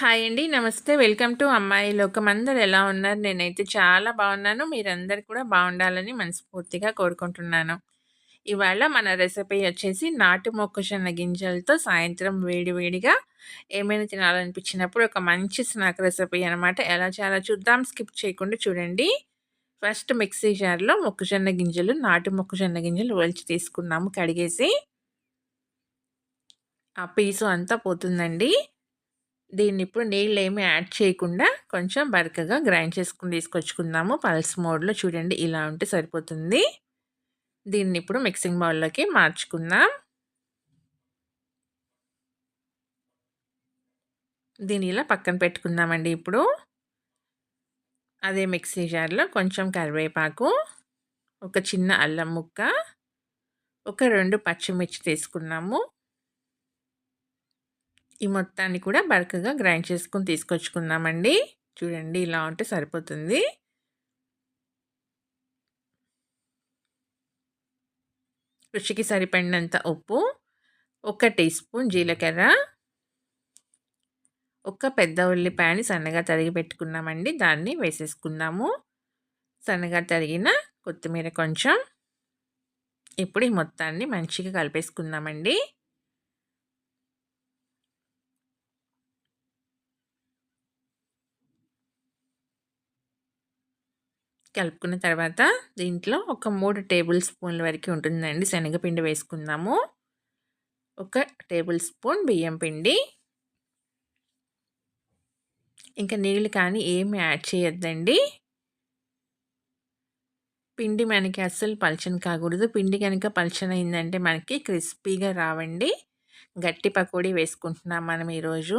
Hi అండి. నమస్తే. Welcome to అమ్మాయి లోకం. అందరు ఎలా ఉన్నారు? నేనైతే చాలా బాగున్నాను. మీరందరు కూడా బాగుండాలని మనస్ఫూర్తిగా కోరుకుంటున్నాను. ఇవాళ మన రెసిపీ వచ్చేసి నాటు మొక్కజొన్న గింజలతో సాయంత్రం వేడివేడిగా ఏమైనా తినాలనిపించినప్పుడు ఒక మంచి స్నాక్ రెసిపీ అనమాట. ఎలా చాలా చూద్దాం. స్కిప్ చేయకుండా చూడండి. ఫస్ట్ మిక్సీ జార్‌లో మొక్కజొన్న గింజలు, నాటు మొక్కజొన్న గింజలు ఒలిచి తీసుకున్నాము కడిగేసి. ఆ పీసు అంతా పోతుందండి. దీన్ని ఇప్పుడు నీళ్ళు ఏమి యాడ్ చేయకుండా కొంచెం బరకగా గ్రైండ్ చేసుకుని తీసుకొచ్చుకుందాము. పల్స్ మోడ్లో చూడండి ఇలా ఉంటే సరిపోతుంది. దీన్ని ఇప్పుడు మిక్సింగ్ బౌల్లోకి మార్చుకుందాం. దీన్ని ఇలా పక్కన పెట్టుకుందామండి ఇప్పుడు. అదే మిక్సీ జార్లో కొంచెం కరివేపాకు ఒక చిన్న అల్లం ముక్క ఒక రెండు పచ్చిమిర్చి తీసుకున్నాము. ఈ మొత్తాన్ని కూడా బరకగా గ్రైండ్ చేసుకుని తీసుకొచ్చుకుందామండి చూడండి ఇలా ఉంటే సరిపోతుంది. రుచికి సరిపడినంత ఉప్పు ఒక టీ స్పూన్ జీలకర్ర ఒక పెద్ద ఉల్లిపాయని సన్నగా తరిగి పెట్టుకున్నామండి. దాన్ని వేసేసుకుందాము. సన్నగా తరిగిన కొత్తిమీర కొంచెం. ఇప్పుడు ఈ మొత్తాన్ని మంచిగా కలిపేసుకుందామండి. కలుపుకున్న తర్వాత దీంట్లో ఒక మూడు టేబుల్ స్పూన్ల వరకు ఉంటుందండి. శనగపిండి వేసుకుందాము. ఒక టేబుల్ స్పూన్ బియ్యం పిండి. ఇంకా నీళ్ళు కానీ ఏమి యాడ్ చేయొద్దండి. పిండి మనకి అస్సలు పలచన కాకూడదు. పిండి కనుక పలచన అయిందంటే మనకి క్రిస్పీగా రావండి. గట్టి పకోడీ వేసుకుంటున్నాం మనం ఈరోజు.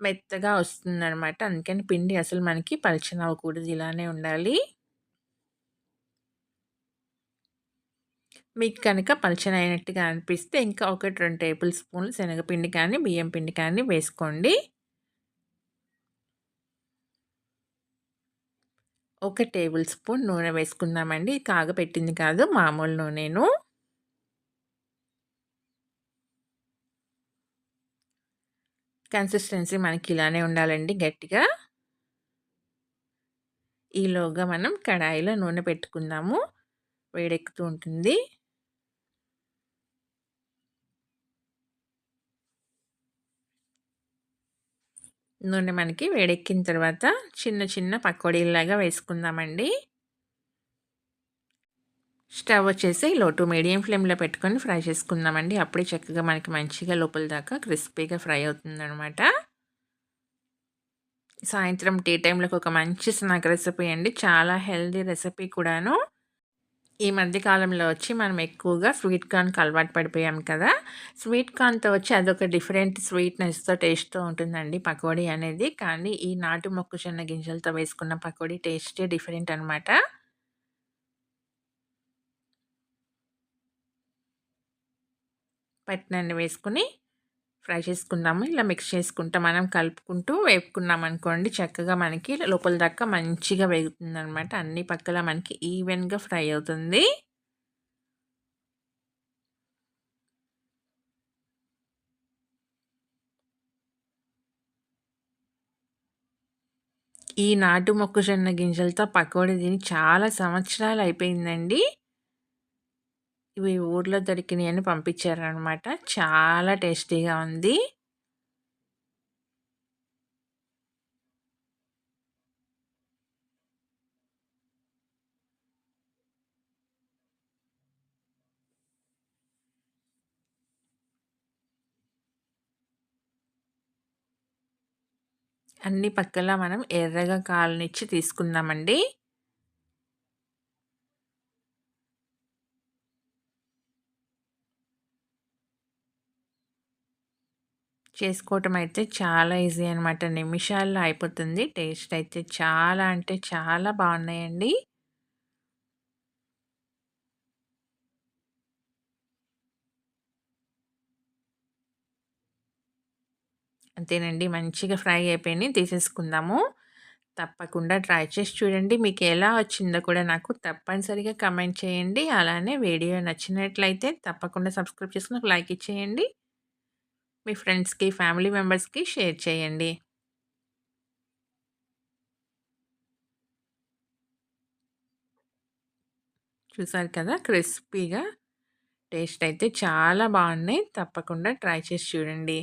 మెత్తగా వస్తుందన్నమాట. అందుకని పిండి అసలు మనకి పలచన అవ్వకూడదు ఇలానే ఉండాలి. మీకు కనుక పలచనైనట్టుగా అనిపిస్తే ఇంకా ఒకటి రెండు టేబుల్ స్పూన్లు శనగపిండి కానీ బియ్యం పిండి కానీ వేసుకోండి. ఒక టేబుల్ స్పూన్ నూనె వేసుకుందామండి. కాగపెట్టింది కాదు మామూలు నూనెను. కన్సిస్టెన్సీ మనకి ఇలానే ఉండాలండి గట్టిగా. ఈలోగా మనం కడాయిలో నూనె పెట్టుకుందాము. వేడెక్కుతూ ఉంటుంది. నూనె మనకి వేడెక్కిన తర్వాత చిన్న చిన్న పకోడీలాగా వేసుకుందామండి. స్టవ్ వచ్చేసి లో టు మీడియం ఫ్లేమ్లో పెట్టుకొని ఫ్రై చేసుకుందామండి. అప్పుడే చక్కగా మనకి మంచిగా లోపల దాకా క్రిస్పీగా ఫ్రై అవుతుందనమాట సాయంత్రం టీ టైంలోకి ఒక మంచి స్నాక్ రెసిపీ అండి. చాలా హెల్దీ రెసిపీ కూడాను. ఈ మధ్య కాలంలో వచ్చి మనం ఎక్కువగా స్వీట్ కార్న్కి అలవాటు పడిపోయాం కదా. స్వీట్ కార్న్తో వచ్చి అదొక డిఫరెంట్ స్వీట్నెస్తో టేస్ట్తో ఉంటుందండి పకోడీ అనేది. కానీ ఈ నాటు మొక్కజొన్న గింజలతో వేసుకున్న పకోడీ టేస్టే డిఫరెంట్ అనమాట పట్టినన్ని వేసుకుని ఫ్రై చేసుకుందాము. ఇలా మిక్స్ చేసుకుంటా మనం కలుపుకుంటూ వేపుకున్నాం అనుకోండి చక్కగా మనకి లోపల దాకా మంచిగా వేగుతుంది అనమాట అన్ని పక్కల మనకి ఈవెన్గా ఫ్రై అవుతుంది. ఈ నాటు మొక్కజొన్న గింజలతో పకోడీ తిని చాలా సంవత్సరాలు అయిపోయిందండి. ఇవి ఊర్లో దొరికినాయి అని పంపించారనమాట చాలా టేస్టీగా ఉంది. అన్ని పక్కల మనం ఎర్రగా కాలనిచ్చి తీసుకుందామండి. చేసుకోవటం అయితే చాలా ఈజీ అనమాట నిమిషాల్లో అయిపోతుంది. టేస్ట్ అయితే చాలా అంటే చాలా బాగున్నాయండి. అంతేనండి. మంచిగా ఫ్రై అయిపోయినాయి తీసేసుకుందాము. తప్పకుండా ట్రై చేసి చూడండి. మీకు ఎలా వచ్చిందో కూడా నాకు తప్పనిసరిగా కమెంట్ చేయండి. అలానే వీడియో నచ్చినట్లయితే తప్పకుండా సబ్స్క్రైబ్ చేసుకుని లైక్ ఇచ్చేయండి. మీ ఫ్రెండ్స్కి ఫ్యామిలీ మెంబర్స్కి షేర్ చేయండి. చూసారు కదా క్రిస్పీగా టేస్ట్ అయితే చాలా బాగున్నాయి. తప్పకుండా ట్రై చేసి చూడండి.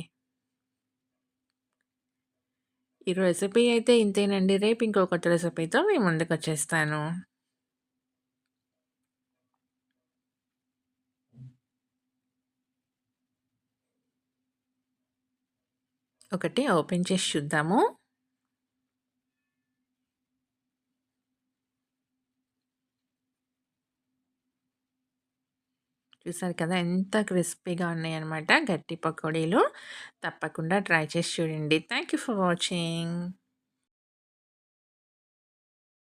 ఈ రెసిపీ అయితే ఇంతేనండి. రేపు ఇంకో కొత్త రెసిపీతో మేము ముందుకు వచ్చేస్తాను. ఒకటి ఓపెన్ చేసి చూద్దాము. చూసారు కదా! ఎంత క్రిస్పీగా ఉన్నాయన్నమాట గట్టి పకోడీలు. తప్పకుండా ట్రై చేసి చూడండి. Thank you for watching.